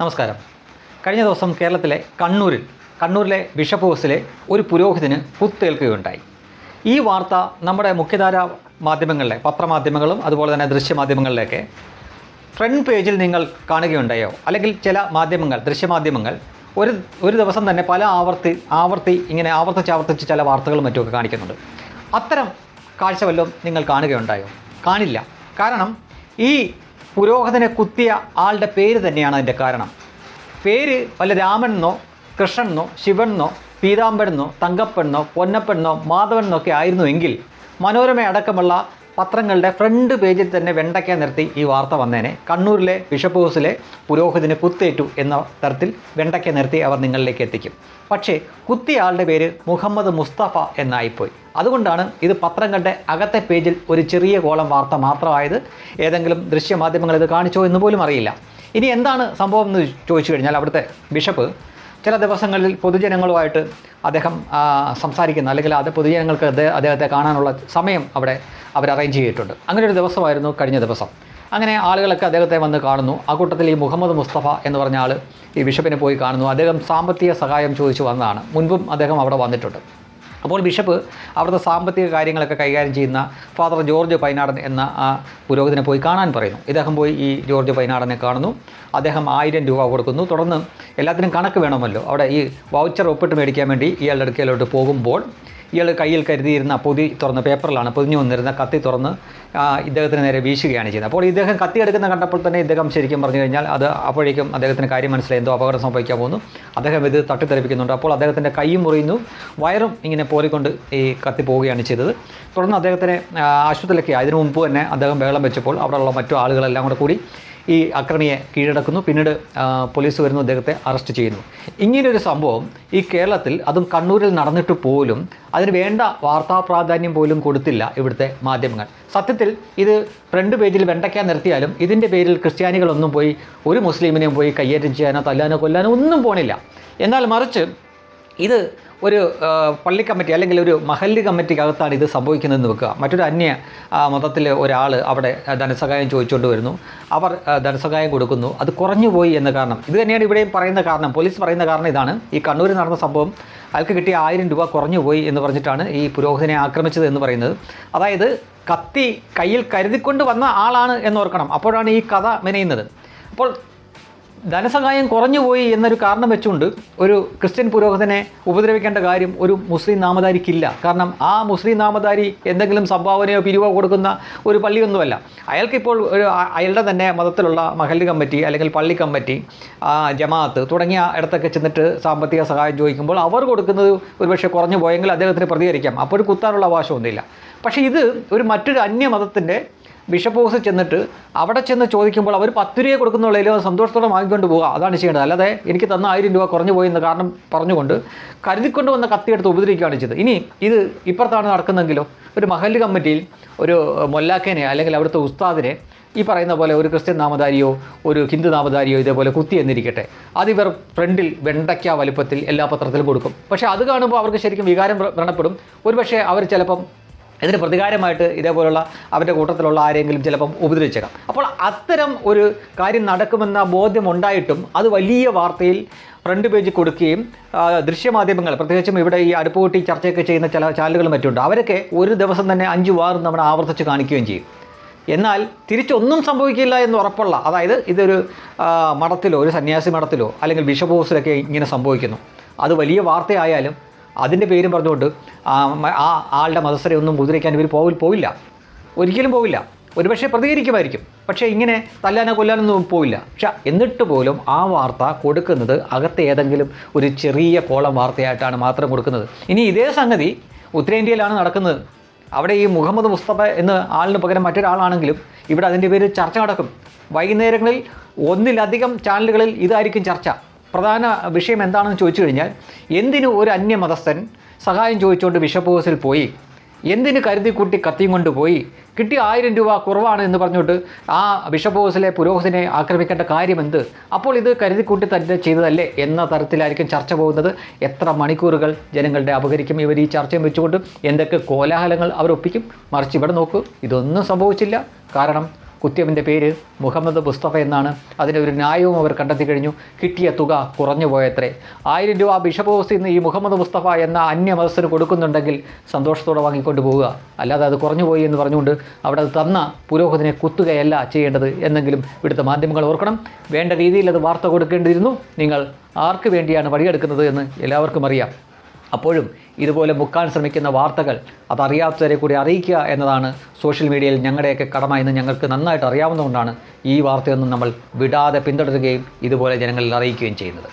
നമസ്കാരം. കഴിഞ്ഞ ദിവസം കേരളത്തിലെ കണ്ണൂരിൽ കണ്ണൂരിലെ ബിഷപ്പ് ഹൗസിലെ ഒരു പുരോഹിതന് കുത്തേൽക്കുകയുണ്ടായി ഈ വാർത്ത നമ്മുടെ മുഖ്യധാര മാധ്യമങ്ങളിലെ പത്രമാധ്യമങ്ങളും അതുപോലെ തന്നെ ദൃശ്യമാധ്യമങ്ങളിലേക്ക് ഫ്രണ്ട് പേജിൽ നിങ്ങൾ കാണുകയുണ്ടായോ? അല്ലെങ്കിൽ ചില മാധ്യമങ്ങൾ ദൃശ്യമാധ്യമങ്ങൾ ഒരു ഒരു ദിവസം തന്നെ പല ആവർത്തി ആവർത്തി ഇങ്ങനെ ആവർത്തിച്ച് ആവർത്തിച്ച് ചില വാർത്തകളും മറ്റുമൊക്കെ കാണിക്കുന്നുണ്ട്. അത്തരം കാഴ്ച വല്ലതും നിങ്ങൾ കാണുകയുണ്ടായോ? കാണില്ല. കാരണം ഈ പുരോഹിതനെ കുത്തിയ ആളുടെ പേര് തന്നെയാണ് അതിന്റെ കാരണം. പേര് വല്ല രാമനെന്നോ കൃഷ്ണനെന്നോ ശിവനെന്നോ പീതാംബരനെന്നോ തങ്കപ്പെണ്ണോ പൊന്നപ്പെണ്ണോ മാധവനെന്നോ ഒക്കെ ആയിരുന്നുവെങ്കിൽ മനോരമ അടക്കമുള്ള പത്രങ്ങളുടെ ഫ്രണ്ട് പേജിൽ തന്നെ വെണ്ടയ്ക്ക നിർത്തി ഈ വാർത്ത വന്നേനെ. കണ്ണൂരിലെ ബിഷപ്പ് ഹൗസിലെ പുരോഹിതന് കുത്തേറ്റു എന്ന തരത്തിൽ വെണ്ടയ്ക്ക നിർത്തി അവർ നിങ്ങളിലേക്ക് എത്തിക്കും. പക്ഷേ കുത്തിയ ആളുടെ പേര് മുഹമ്മദ് മുസ്തഫ എന്നായിപ്പോയി. അതുകൊണ്ടാണ് ഇത് പത്രങ്ങളുടെ അകത്തെ പേജിൽ ഒരു ചെറിയ കോളം വാർത്ത മാത്രമായത്. ഏതെങ്കിലും ദൃശ്യമാധ്യമങ്ങൾ ഇത് കാണിച്ചോ എന്ന് പോലും അറിയില്ല. ഇനി എന്താണ് സംഭവം എന്ന് ചോദിച്ചു കഴിഞ്ഞാൽ അവിടുത്തെ ബിഷപ്പ് ചില ദിവസങ്ങളിൽ പൊതുജനങ്ങളുമായിട്ട് അദ്ദേഹം സംസാരിക്കുന്ന അല്ലെങ്കിൽ അത് പൊതുജനങ്ങൾക്ക് അദ്ദേഹത്തെ കാണാനുള്ള സമയം അവിടെ അവർ അറേഞ്ച് ചെയ്തിട്ടുണ്ട്. അങ്ങനെ ഒരു ദിവസമായിരുന്നു കഴിഞ്ഞ ദിവസം. അങ്ങനെ ആളുകളൊക്കെ അദ്ദേഹത്തെ വന്ന് കാണുന്നു. ആ കൂട്ടത്തിൽ ഈ മുഹമ്മദ് മുസ്തഫ എന്ന് പറഞ്ഞ ആൾ ഈ ബിഷപ്പിനെ പോയി കാണുന്നു. അദ്ദേഹം സാമ്പത്തിക സഹായം ചോദിച്ചു വന്നതാണ്. മുൻപും അദ്ദേഹം അവിടെ വന്നിട്ടുണ്ട്. അപ്പോൾ ബിഷപ്പ് അവിടുത്തെ സാമ്പത്തിക കാര്യങ്ങളൊക്കെ കൈകാര്യം ചെയ്യുന്ന ഫാദർ ജോർജ് പൈനാടൻ എന്ന ആ പുരോഹിതനെ പോയി കാണാൻ പറയുന്നു. ഇദ്ദേഹം പോയി ഈ ജോർജ് പൈനാടനെ കാണുന്നു. അദ്ദേഹം ആയിരം രൂപ കൊടുക്കുന്നു. തുടർന്ന് എല്ലാത്തിനും കണക്ക് വേണമല്ലോ. അവിടെ ഈ വൗച്ചർ ഒപ്പിട്ട് മേടിക്കാൻ വേണ്ടി ഇയാളുടെ അടുക്കലോട്ട് പോകുമ്പോൾ ഇയാൾ കയ്യിൽ കരുതിയിരുന്ന പൊതി തുറന്ന പേപ്പറിലാണ് പൊതിഞ്ഞു വന്നിരുന്ന കത്തി തുറന്ന് ഇദ്ദേഹത്തിന് നേരെ വീശുകയാണ് ചെയ്യുന്നത് അപ്പോൾ ഇദ്ദേഹം കത്തി എടുക്കുന്ന കണ്ടപ്പോൾ തന്നെ ഇദ്ദേഹം ശരിക്കും പറഞ്ഞു കഴിഞ്ഞാൽ അത് അപ്പോഴേക്കും അദ്ദേഹത്തിന് കാര്യം മനസ്സിലായി എന്തോ അപകടം സംഭവിക്കാൻ പോകുന്നു. അദ്ദേഹം ഇത് തട്ടിത്തെറിപ്പിക്കുന്നുണ്ട്. അപ്പോൾ അദ്ദേഹത്തിന്റെ കൈയും മുറിയുന്നു. വയറും ഇങ്ങനെ പോറിക്കൊണ്ട് ഈ കത്തി പോവുകയാണ് ചെയ്തത്. തുടർന്ന് അദ്ദേഹത്തിനെ ആശുപത്രിയിലേക്ക് അതിനു മുമ്പ് തന്നെ അദ്ദേഹം ബഹളം വെച്ചപ്പോൾ അവിടെയുള്ള മറ്റു ആളുകളെല്ലാം കൂടെ കൂടി ഈ അക്രമിയെ കീഴടക്കുന്നു. പിന്നീട് പോലീസ് വരുന്നു അദ്ദേഹത്തെ അറസ്റ്റ് ചെയ്യുന്നു. ഇങ്ങനൊരു സംഭവം ഈ കേരളത്തിൽ അതും കണ്ണൂരിൽ നടന്നിട്ട് പോലും അതിന് വേണ്ട വാർത്താ പ്രാധാന്യം പോലും കൊടുത്തില്ല ഇവിടുത്തെ മാധ്യമങ്ങൾ. സത്യത്തിൽ ഇത് ഫ്രണ്ട് പേജിൽ വെണ്ടയ്ക്കാൻ നിർത്തിയാലും ഇതിന്റെ പേരിൽ ക്രിസ്ത്യാനികളൊന്നും പോയി ഒരു മുസ്ലിമിനെയും പോയി കയ്യേറ്റം ചെയ്യാനോ തല്ലാനോ കൊല്ലാനോ ഒന്നും പോണില്ല. എന്നാൽ മറിച്ച് ഇത് ഒരു പള്ളി കമ്മിറ്റി അല്ലെങ്കിൽ ഒരു മഹല്ല് കമ്മിറ്റിക്കകത്താണ് ഇത് സംഭവിക്കുന്നതെന്ന് വെക്കുക. മറ്റൊരു അന്യ മതത്തിലെ ഒരാൾ അവിടെ ധനസഹായം ചോദിച്ചുകൊണ്ട് വരുന്നു. അവർ ധനസഹായം കൊടുക്കുന്നു. അത് കുറഞ്ഞു പോയി എന്ന കാരണം. ഇത് തന്നെയാണ് ഇവിടെയും പറയുന്ന കാരണം. പോലീസ് പറയുന്ന കാരണം ഇതാണ്. ഈ കണ്ണൂരിൽ നടന്ന സംഭവം അയാൾക്ക് കിട്ടിയ ആയിരം രൂപ കുറഞ്ഞു പോയി എന്ന് പറഞ്ഞിട്ടാണ് ഈ പുരോഹിതനെ ആക്രമിച്ചത് എന്ന് പറയുന്നത്. അതായത് കത്തി കയ്യിൽ കരുതിക്കൊണ്ട് വന്ന ആളാണ് എന്നോർക്കണം അപ്പോഴാണ് ഈ കഥ മെനയുന്നത്. അപ്പോൾ ധനസഹായം കുറഞ്ഞുപോയി എന്നൊരു കാരണം വെച്ചുകൊണ്ട് ഒരു ക്രിസ്ത്യൻ പുരോഹിതനെ ഉപദ്രവിക്കേണ്ട കാര്യം ഒരു മുസ്ലിം നാമധാരിക്കില്ല. കാരണം ആ മുസ്ലിം നാമധാരി എന്തെങ്കിലും സംഭാവനയോ പിരിവോ കൊടുക്കുന്ന ഒരു പള്ളിയൊന്നുമല്ല. അയാൾക്കിപ്പോൾ ഒരു അയാളുടെ തന്നെ മതത്തിലുള്ള മഹല്ല് കമ്മിറ്റി അല്ലെങ്കിൽ പള്ളി കമ്മിറ്റി ജമാഅത്ത് തുടങ്ങിയ ഇടത്തൊക്കെ ചെന്നിട്ട് സാമ്പത്തിക സഹായം ചോദിക്കുമ്പോൾ അവർ കൊടുക്കുന്നത് ഒരുപക്ഷെ കുറഞ്ഞു പോയെങ്കിൽ അദ്ദേഹത്തിന് പ്രതികരിക്കാം. അപ്പോൾ ഒരു കുത്താനുള്ള അവകാശമൊന്നുമില്ല. പക്ഷേ ഇത് ഒരു മറ്റൊരു അന്യമതത്തിന്റെ ബിഷപ്പ് ഹൗസിൽ ചെന്നിട്ട് അവിടെ ചെന്ന് ചോദിക്കുമ്പോൾ അവർ പത്ത് രൂപ കൊടുക്കുന്നുള്ളതിൽ സന്തോഷത്തോടെ വാങ്ങിക്കൊണ്ട് പോകുക അതാണ് ചെയ്യേണ്ടത്. അല്ലാതെ എനിക്ക് തന്ന ആയിരം രൂപ കുറഞ്ഞു പോയി എന്ന കാരണം പറഞ്ഞുകൊണ്ട് കരുതിക്കൊണ്ട് വന്ന കത്തിയെടുത്ത് ഉപദ്രവിക്കുകയാണ് ചെയ്തത്. ഇനി ഇത് ഇപ്പുറത്താണ് നടക്കുന്നെങ്കിലോ ഒരു മഹല്ല് കമ്മിറ്റിയിൽ ഒരു മൊല്ലാക്കേനെ അല്ലെങ്കിൽ അവിടുത്തെ ഉസ്താദിനെ ഈ പറയുന്ന പോലെ ഒരു ക്രിസ്ത്യൻ നാമധാരിയോ ഒരു ഹിന്ദു നാമധാരിയോ ഇതേപോലെ കുത്തി എന്നിരിക്കട്ടെ. അതിവർ ഫ്രണ്ടിൽ വെണ്ടയ്ക്ക വലുപ്പത്തിൽ എല്ലാ പത്രത്തിലും കൊടുക്കും. പക്ഷേ അത് കാണുമ്പോൾ അവർക്ക് ശരിക്കും വികാരം വ്ര- വ്രണപ്പെടും. ഒരുപക്ഷെ അവർ ചിലപ്പം ഇതിന് പ്രതികാരമായിട്ട് ഇതേപോലുള്ള അവരുടെ കൂട്ടത്തിലുള്ള ആരെങ്കിലും ചിലപ്പം ഉപദ്രവിച്ചേക്കാം. അപ്പോൾ അത്തരം ഒരു കാര്യം നടക്കുമെന്ന ബോധ്യമുണ്ടായിട്ടും അത് വലിയ വാർത്തയിൽ ഫ്രണ്ട് പേജ് കൊടുക്കുകയും ദൃശ്യമാധ്യമങ്ങൾ പ്രത്യേകിച്ചും ഇവിടെ ഈ അടുപ്പ് കൂട്ടി ചർച്ചയൊക്കെ ചെയ്യുന്ന ചില ചാനലുകളും മറ്റുണ്ട് അവരൊക്കെ ഒരു ദിവസം തന്നെ അഞ്ച് വാറും നമ്മൾ ആവർത്തിച്ച് കാണിക്കുകയും ചെയ്യും. എന്നാൽ തിരിച്ചൊന്നും സംഭവിക്കില്ല എന്ന് ഉറപ്പുള്ള അതായത് ഇതൊരു മഠത്തിലോ ഒരു സന്യാസി മഠത്തിലോ അല്ലെങ്കിൽ ബിഷപ്പ് ഹൗസിലൊക്കെ ഇങ്ങനെ സംഭവിക്കുന്നു. അത് വലിയ വാർത്തയായാലും അതിന്റെ പേരും പറഞ്ഞുകൊണ്ട് ആ ആളുടെ മതസ്ഥരെ ഒന്നും മുദ്രിക്കാൻ ഇവർ പോവിൽ പോവില്ല. ഒരിക്കലും പോവില്ല. ഒരുപക്ഷെ പ്രതികരിക്കുമായിരിക്കും. പക്ഷേ ഇങ്ങനെ തല്ലാനോ കൊല്ലാനൊന്നും പോവില്ല. പക്ഷെ എന്നിട്ട് പോലും ആ വാർത്ത കൊടുക്കുന്നത് അകത്തെ ഏതെങ്കിലും ഒരു ചെറിയ കോളം വാർത്തയായിട്ടാണ് മാത്രം കൊടുക്കുന്നത്. ഇനി ഇതേ സംഗതി ഉത്തരേന്ത്യയിലാണ് നടക്കുന്നത്. അവിടെ ഈ മുഹമ്മദ് മുസ്തഫ എന്ന ആളിന് പകരം മറ്റൊരാളാണെങ്കിലും ഇവിടെ അതിന്റെ പേര് ചർച്ച നടക്കും. വൈകുന്നേരങ്ങളിൽ ഒന്നിലധികം ചാനലുകളിൽ ഇതായിരിക്കും ചർച്ച. പ്രധാന വിഷയം എന്താണെന്ന് ചോദിച്ചു കഴിഞ്ഞാൽ എന്തിനു ഒരു അന്യമതസ്ഥൻ സഹായം ചോദിച്ചുകൊണ്ട് ബിഷപ്പ് ഹൗസിൽ പോയി? എന്തിന് കരുതി കൂട്ടി കത്തിയും കൊണ്ട് പോയി? കിട്ടിയ ആയിരം രൂപ കുറവാണ് എന്ന് പറഞ്ഞുകൊണ്ട് ആ ബിഷപ്പ് ഹൗസിലെ പുരോഹിതനെ ആക്രമിക്കേണ്ട കാര്യമെന്ത്? അപ്പോൾ ഇത് കരുതിക്കൂട്ടി തന്നെ ചെയ്തതല്ലേ എന്ന തരത്തിലായിരിക്കും ചർച്ച പോകുന്നത്. എത്ര മണിക്കൂറുകൾ ജനങ്ങളുടെ അപകരിക്കും ഇവർ ഈ ചർച്ചയും വെച്ചുകൊണ്ട്? എന്തൊക്കെ കോലാഹലങ്ങൾ അവർ ഒപ്പിക്കും? മറിച്ച് ഇവിടെ നോക്കൂ ഇതൊന്നും സംഭവിച്ചില്ല. കാരണം കുത്തിയവന്റെ പേര് മുഹമ്മദ് മുസ്തഫ എന്നാണ്. അതിന് ഒരു ന്യായവും അവർ കണ്ടെത്തി കഴിഞ്ഞു. കിട്ടിയ തുക കുറഞ്ഞു പോയത്രേ. ആയിരം രൂപ ബിഷപ്പ് ഹൗസിൽ നിന്ന് ഈ മുഹമ്മദ് മുസ്തഫ എന്ന അന്യമതസ്ഥന് കൊടുക്കുന്നുണ്ടെങ്കിൽ സന്തോഷത്തോടെ വാങ്ങിക്കൊണ്ട് പോവുക. അല്ലാതെ അത് കുറഞ്ഞു പോയി എന്ന് പറഞ്ഞുകൊണ്ട് അവിടെ തന്ന പുരോഹിതനെ കുത്തുകയല്ല ചെയ്യേണ്ടത് എന്നെങ്കിലും ഇവിടുത്തെ മാധ്യമങ്ങൾ ഓർക്കണം. വേണ്ട രീതിയിൽ അത് വാർത്ത കൊടുക്കേണ്ടിയിരുന്നു. നിങ്ങൾ ആർക്ക് വേണ്ടിയാണ് പണിയെടുക്കുന്നത് എന്ന് എല്ലാവർക്കും അറിയാം. അപ്പോഴും ഇതുപോലെ മുക്കാൻ ശ്രമിക്കുന്ന വാർത്തകൾ അതറിയാത്തവരെ കൂടി അറിയിക്കുക എന്നതാണ് സോഷ്യൽ മീഡിയയിൽ ഞങ്ങളുടെയൊക്കെ കടമ എന്ന് ഞങ്ങൾക്ക് നന്നായിട്ട് അറിയാവുന്നതുകൊണ്ടാണ് ഈ വാർത്തയൊന്നും നമ്മൾ വിടാതെ പിന്തുടരുകയും ഇതുപോലെ ജനങ്ങളിൽ അറിയിക്കുകയും ചെയ്യുന്നത്.